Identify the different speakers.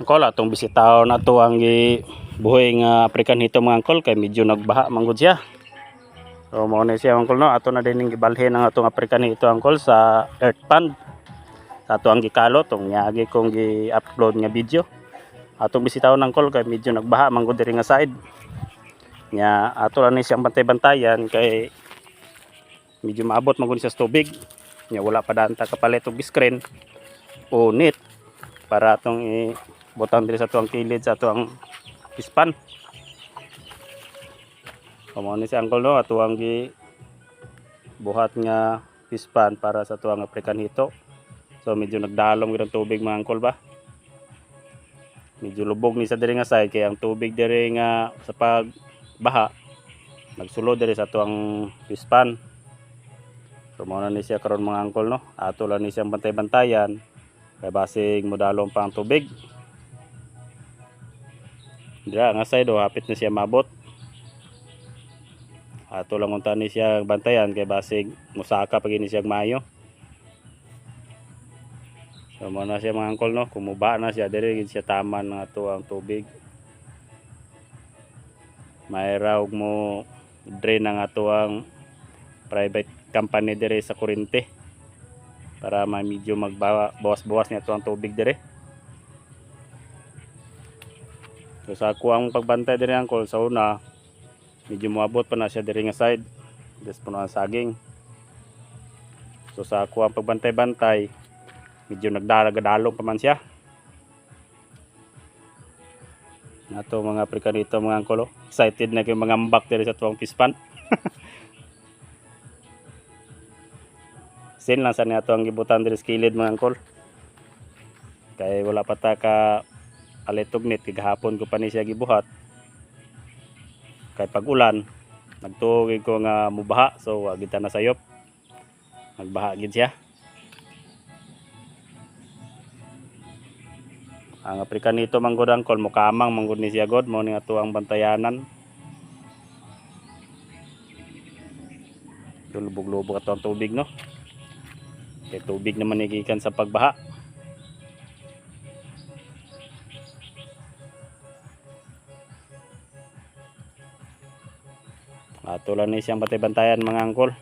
Speaker 1: Angkol, atong bisitaw na to ang buhay nga African hito mga angkol kay medyo nagbaha manggod siya. So mo ni siya angkol no, ato na din gibalhin ang atong African hito angkol sa earth pond. Sa ato ang gikalo tong nyagi kong gi-upload nga video. Atong bisitaw ng angkol kay medyo nagbaha manggod diri nga side. Nya ato lang ni siyang bantay-bantayan kay medyo maabot siya sa tubig. Nya wala pa daan ta kapalit og screen o net para atong i butang diri sa tuang kilid sa tuang pispan. Kamo ni si Uncle no atuang gi buhat nga pispan para sa tuang African hito. So medyo nagdalom gyud ang tubig mga angkol ba. Medyo lubog ni sa diri nga side kay ang tubig diri nga sa pagbaha nagsulod diri sa tuang pispan. So na ni siya karon mga angkol no. Ato lang ni siyang bantay-bantayan kay basig modalong pa ang tubig. Dira nga side oh, hapit na siya mabot. Ato lang unta ni siya bantayan kay basig musaka pag ini siya mayo. So mo na siya mga angkol no, kumuba na siya diri gid siya taman nga to ang tubig. May rawg mo drain ang ato ang private company diri sa kurente para ma medyo magbawas-bawas niya to ang tubig dire. So sa ako ang pagbantay dire ang kol sa una medyo moabot pa na siya dire nga side. Des puno ang saging. So sa ako ang pagbantay-bantay medyo nagdalagadalong pa man siya. Nato mga Afrikanito mga angkolo. Excited na kayo mga ambak dire sa tuwang pispan. Sin lang sa niya ang gibutan diri sa kilid mga angkol. Kay wala pa ta ka alitugnit kay gahapon ko pa ni siya gibuhat. Kay pag ulan nagtuoy ko nga mubaha so wa gid ta na sayop. Nagbaha gid siya. Ang Afrikanito manggod angkol mukamang manggod ni siya god mo ni ato ang bantayanan. Lubog-lubog ato ang tubig no. Kay tubig naman igikan sa pagbaha. Ato lang ni siyang batay-bantayan mga angkol.